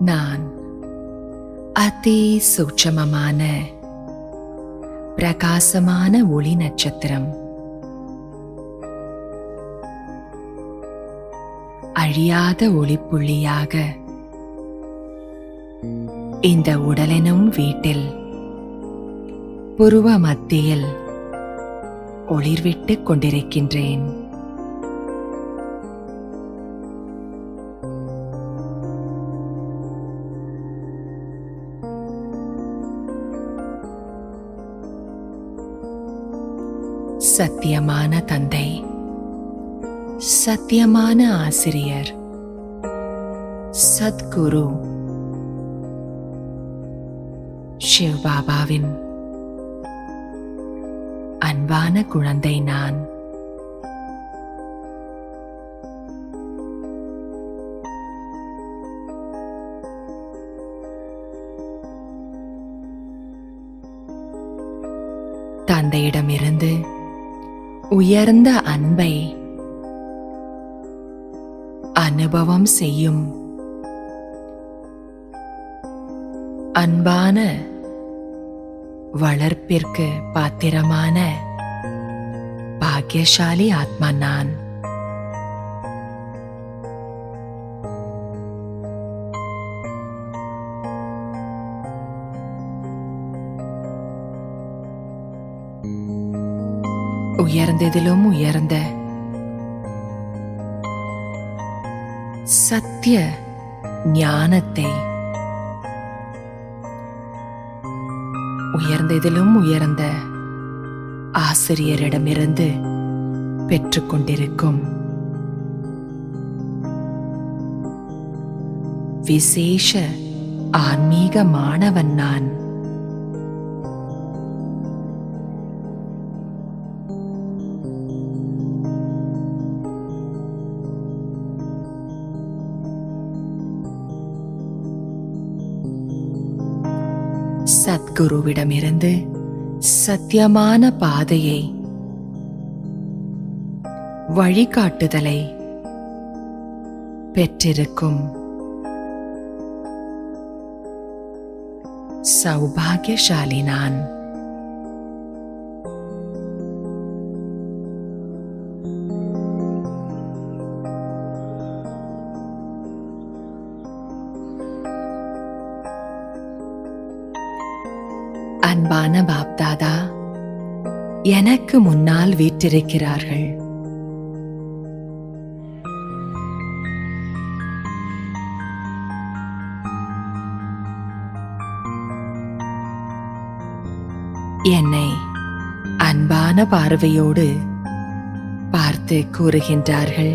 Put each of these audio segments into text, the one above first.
நான் அதி சூட்சமமான பிரகாசமான ஒளி நட்சத்திரம். அழியாத ஒளிப்புள்ளியாக இந்த உடலெனும் வீட்டில் புருவ மத்தியில் ஒளிர்விட்டுக் கொண்டிருக்கின்றேன். சத்தியமான தந்தை. சத்தியமான ஆசிரியர். சத்குரு. சிவ் பாபாவின் அன்பான குழந்தை நான். தந்தையிடமிருந்து உயர்ந்த அன்பை அனுபவம் செய்யும் அன்பான வளர்ப்பிற்கு பாத்திரமான பாக்கியசாலி ஆத்மா நான். உயர்ந்ததிலும் உயர்ந்த சத்திய ஞானத்தை. உயர்ந்ததிலும் உயர்ந்த ஆசிரியரிடமிருந்து பெற்றுக்கொண்டிருக்கும் விசேஷ ஆன்மீக மாணவன் நான். குருவிடமிருந்து சத்தியமான பாதையை வழிகாட்டுதலை பெற்றிருக்கும். சௌபாகியசாலி நான். எனக்கு முன்னால் வீற்றிருக்கிறார்கள். என்னை அன்பான பார்வையோடு பார்த்து கூறுகின்றார்கள்.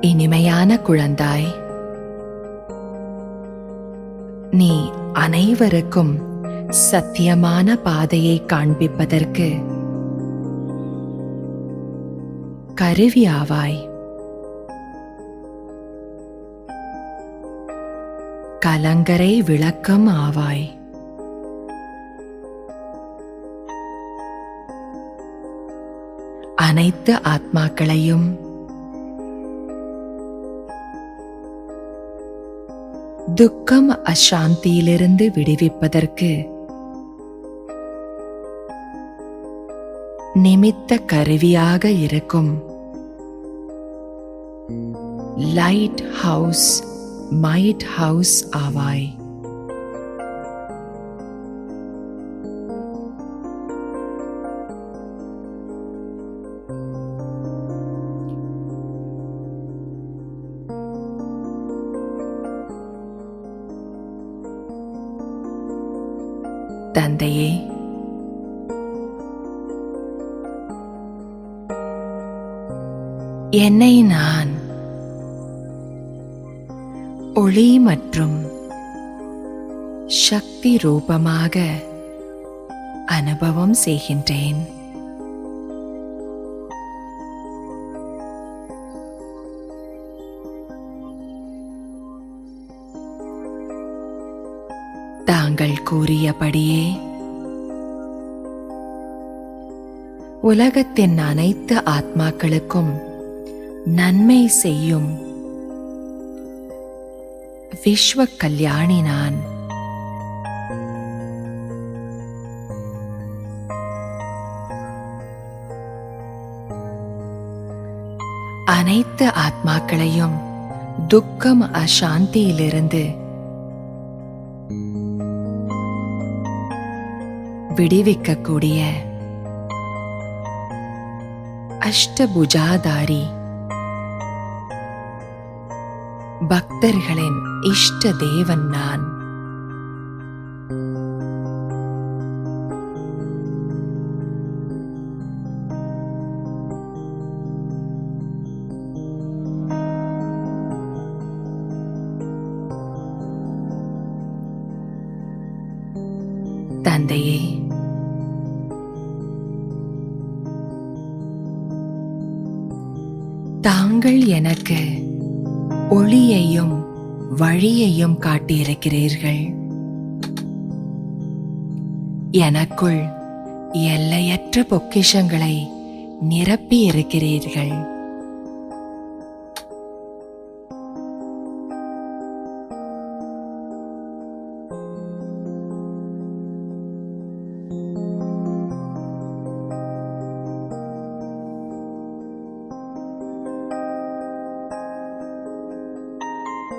இனிமையான குழந்தாய் நீ அனைவருக்கும் சத்தியமான பாதையை காண்பிப்பதற்கு. கருவியாவாய் கலங்கரை விளக்கம் ஆவாய். அனைத்து ஆத்மாக்களையும் துக்கம் அசாந்தியிலிருந்து விடுவிப்பதற்கு. நிமித்த கருவியாக இருக்கும். லைட் ஹவுஸ் மைட் ஹவுஸ் ஆவாய். தந்தையே என்னை நான் ஒளி மற்றும் சக்தி ரூபமாக அனுபவம் செய்கின்றேன். தாங்கள் கூறியபடியே உலகத்தின் அனைத்து ஆத்மாக்களுக்கும் நன்மை செய்யும் விஸ்வ கல்யாணி நான் அனைத்து ஆத்மாக்களையும் துக்கம் அசாந்தியிலிருந்து விடுவிக்கக்கூடிய அஷ்டபுஜாதாரி. பக்தர்களின் இஷ்ட தேவன் நான். தாங்கள் எனக்கு ஒளியையும் வழியையும் காட்டியிருக்கிறீர்கள். எனக்குள் எல்லையற்ற பொக்கிஷங்களை நிரப்பி இருக்கிறீர்கள்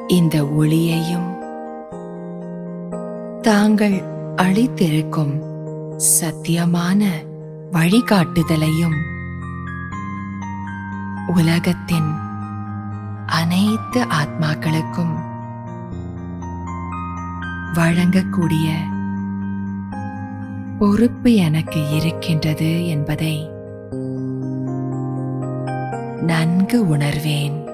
இந்த ஒளியையும். தாங்கள் அளித்திருக்கும் சத்தியமான வழிகாட்டுதலையும். உலகத்தின் அனைத்து ஆத்மாக்களுக்கும் வழங்கக்கூடிய பொறுப்பு எனக்கு இருக்கின்றது என்பதை நன்கு உணர்வேன்.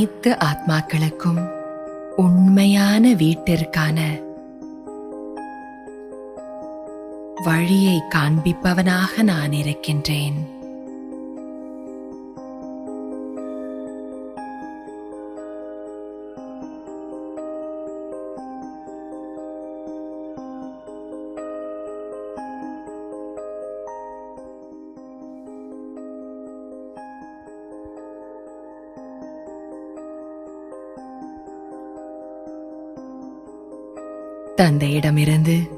அனைத்து ஆத்மாக்களுக்கும் உண்மையான வீட்டிற்கான வழியை காண்பிப்பவனாக நான் இருக்கின்றேன். தந்தையிடமிருந்து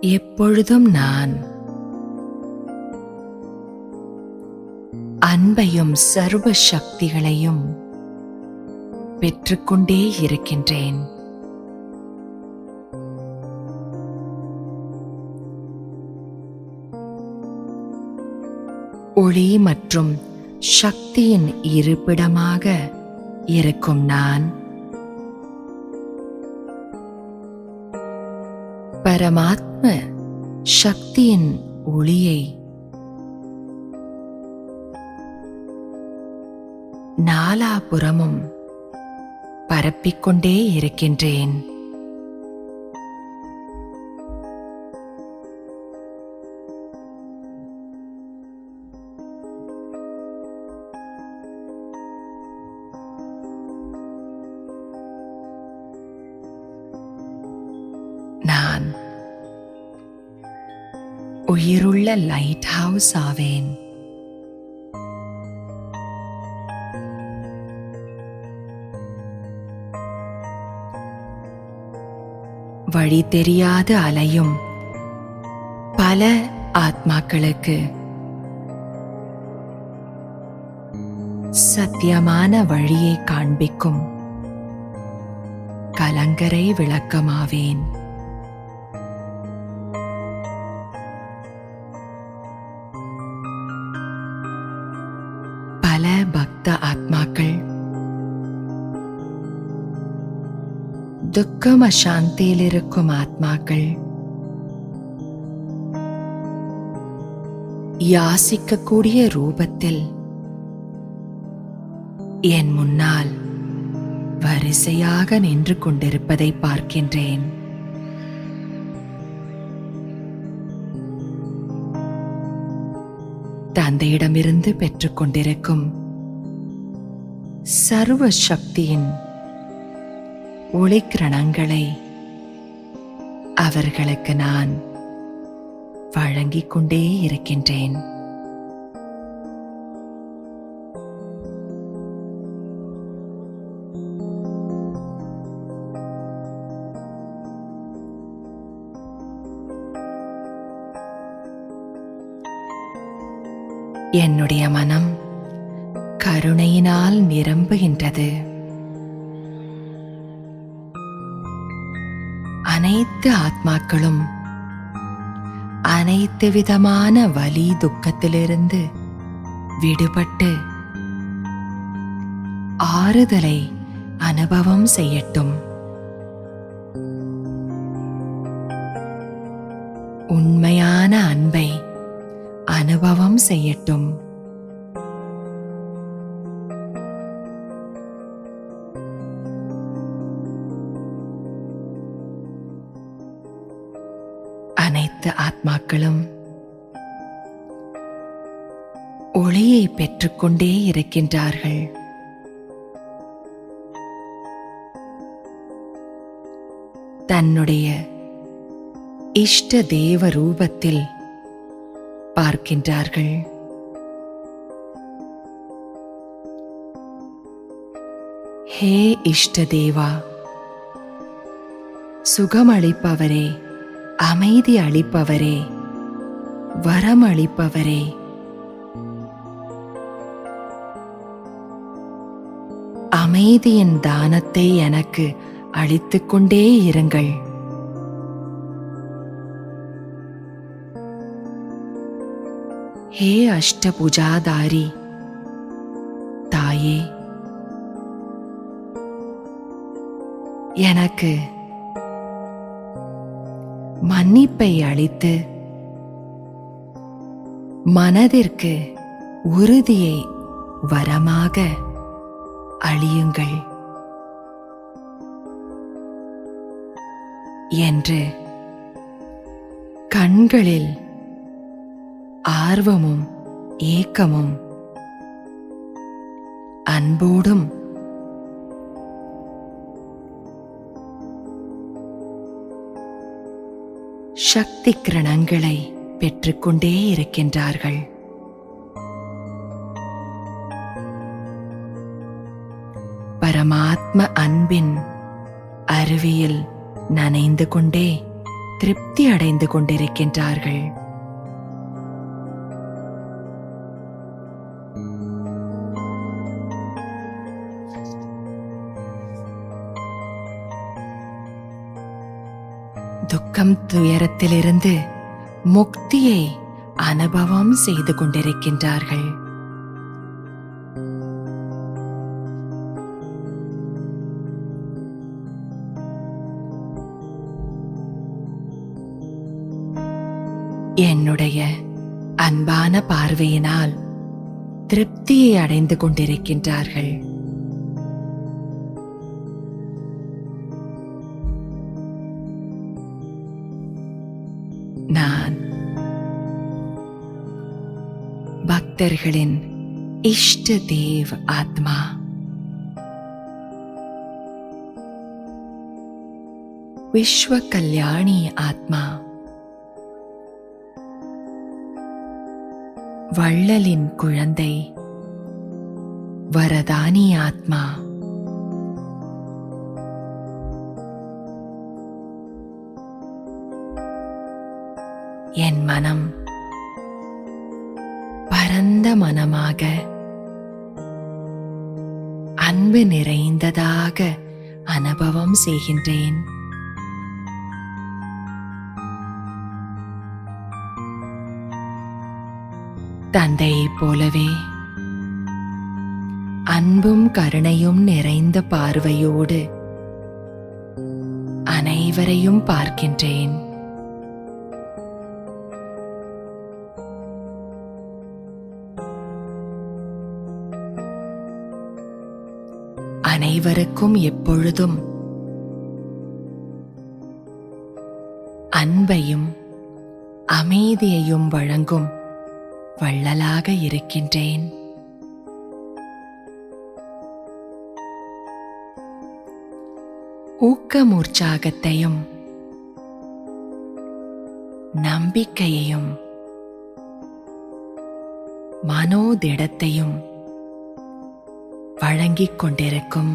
எப்பொழுதும் நான் அன்பையும் சர்வ சக்திகளையும் பெற்றுக்கொண்டே இருக்கின்றேன். ஒளி மற்றும் சக்தியின் இருப்பிடமாக இருக்கும் நான். பரமாத்ம சக்தியின் ஒளியை நாலாபுறமும் பரப்பிக்கொண்டே இருக்கின்றேன். லைட் ஹவுஸ் ஆவேன் வழி தெரியாது அலையும் பல ஆத்மாக்களுக்கு சத்தியமான வழியை காண்பிக்கும் கலங்கரை விளக்கமாவேன். பல பக்த ஆத்மாக்கள். துக்கம் அசாந்தியில் இருக்கும் ஆத்மாக்கள். யாசிக்கக்கூடிய ரூபத்தில் என் முன்னால் வரிசையாக நின்று கொண்டிருப்பதை பார்க்கின்றேன். தந்தையிடமிருந்து பெற்றுக்கொண்டிருக்கும் சர்வ சக்தியின் ஒளிக்கிரணங்களை அவர்களுக்கு நான் வழங்கிக் கொண்டே இருக்கின்றேன். என்னுடைய மனம் கருணையினால் நிரம்புகின்றது. அனைத்து ஆத்மாக்களும் அனைத்து விதமான வலி துக்கத்திலிருந்து விடுபட்டு ஆறுதலை அனுபவம் செய்யட்டும். உண்மையான அன்பை அனுபவம் செய்யட்டும். அனைத்து ஆத்மாக்களும் ஒளியை பெற்றுக்கொண்டே இருக்கின்றார்கள். தன்னுடைய இஷ்ட தேவ ரூபத்தில் பார்க்கின்றார்கள். ஹே இஷ்ட தேவா சுகமளிப்பவரே அமைதி அளிப்பவரே வரம் அளிப்பவரே அமைதியின் தானத்தை எனக்கு அளித்துக்கொண்டே இருங்கள். ஹே அஷ்டபுஜாதாரி தாயே எனக்கு மன்னிப்பை அளித்து மனதிற்கு உறுதியை வரமாக அழியுங்கள் என்று கண்களில் ஆர்வமும் ஏக்கமும் அன்போடும். சக்தி கிரணங்களை பெற்றுக்கொண்டே இருக்கின்றார்கள். பரமாத்ம அன்பின் அருவியில் நனைந்து கொண்டே திருப்தி அடைந்து கொண்டிருக்கின்றார்கள். துக்கம் துயரத்திலிருந்து முக்தியை அனுபவம் செய்து கொண்டிருக்கின்றார்கள். என்னுடைய அன்பான பார்வையினால் திருப்தியை அடைந்து கொண்டிருக்கின்றார்கள். பக்தர்களின் இஷ்ட தேவ் ஆத்மா. விஸ்வ கல்யாணி ஆத்மா. வள்ளலின் குழந்தை. வரதானி ஆத்மா. என் மனம் மனமாக அன்பு நிறைந்ததாக அனுபவம் செய்கின்றேன். தந்தையைப் போலவே அன்பும் கருணையும் நிறைந்த பார்வையோடு அனைவரையும் பார்க்கின்றேன். அனைவருக்கும் எப்பொழுதும் அன்பையும் அமைதியையும் வழங்கும் வள்ளலாக இருக்கின்றேன். ஊக்கமூர்ச்சாகத்தையும் நம்பிக்கையையும் மனோதிடத்தையும் வழங்கிக் கொண்டிருக்கும்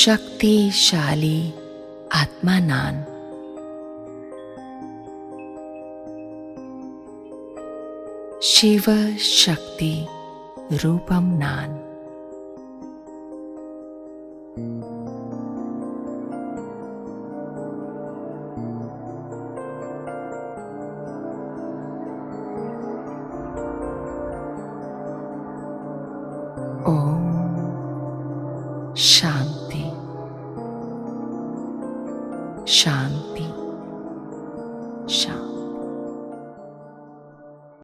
சக்திசாலி ஆத்மா நான் சிவ சக்தி ரூபம் நான்